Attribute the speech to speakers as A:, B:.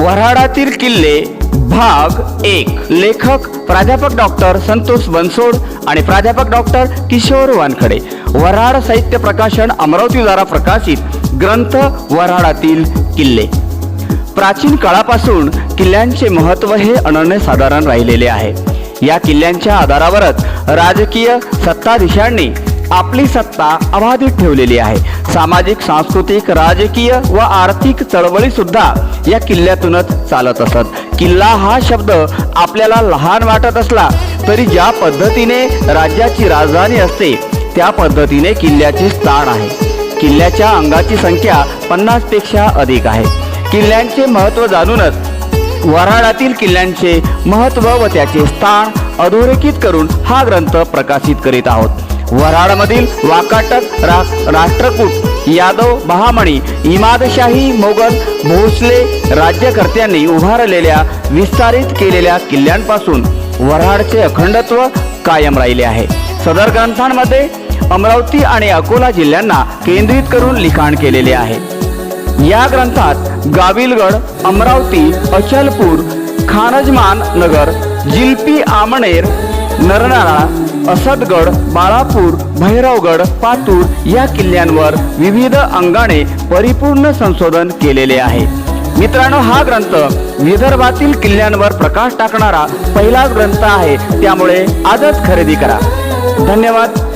A: वऱ्हाडातील किल्ले भाग एक. लेखक प्राध्यापक डॉक्टर संतोष बनसोड आणि प्राध्यापक डॉक्टर किशोर वानखडे. वऱ्हाड साहित्य प्रकाशन अमरावती द्वारा प्रकाशित ग्रंथ वऱ्हाडातील किल्ले. प्राचीन काळापासून किल्ल्यांचे महत्त्व हे अनन्यसाधारण राहिलेले आहे. या किल्ल्यांच्या आधारावरच राजकीय सत्ताधीशांनी आपली सत्ता अबाधित ठेवलेली आहे. सामाजिक सांस्कृतिक राजकीय व आर्थिक चळवळी सुद्धा या किल्ल्यातूनच चालत असत. किल्ला हा शब्द आपल्याला लहान वाटत असला तरी ज्या पद्धतीने राज्याची राजधानी असते त्या पद्धतीने किल्ल्याचे स्थान आहे. किल्ल्याच्या अंगाची संख्या पन्नासपेक्षा अधिक आहे. किल्ल्यांचे महत्त्व जाणूनच वऱ्हाडातील किल्ल्यांचे महत्त्व व त्याचे स्थान अधोरेखित करून हा ग्रंथ प्रकाशित करीत आहोत. वऱ्हाडमधील वाकाटक रा राष्ट्रकूट यादव बहामणी इमादशाही मोगल भोसले राज्यकर्त्यांनी उभारलेल्या विस्तारित केलेल्या किल्ल्यांपासून वऱ्हाडचे अखंडत्व कायम राहिले आहे. सदर ग्रंथांमध्ये अमरावती आणि अकोला जिल्ह्यांना केंद्रित करून लिखाण केलेले आहे. या ग्रंथात गाविलगड अमरावती अचलपूर खानजमान नगर जिलपी आमणेर नरनाळा असदगड बाळापूर भैरवगड पातूर या किल्ल्यांवर विविध अंगाने परिपूर्ण संशोधन केलेले आहे. मित्रांनो हा ग्रंथ विदर्भातील किल्ल्यांवर प्रकाश टाकणारा पहिलाच ग्रंथ आहे. त्यामुळे आजच खरेदी करा. धन्यवाद.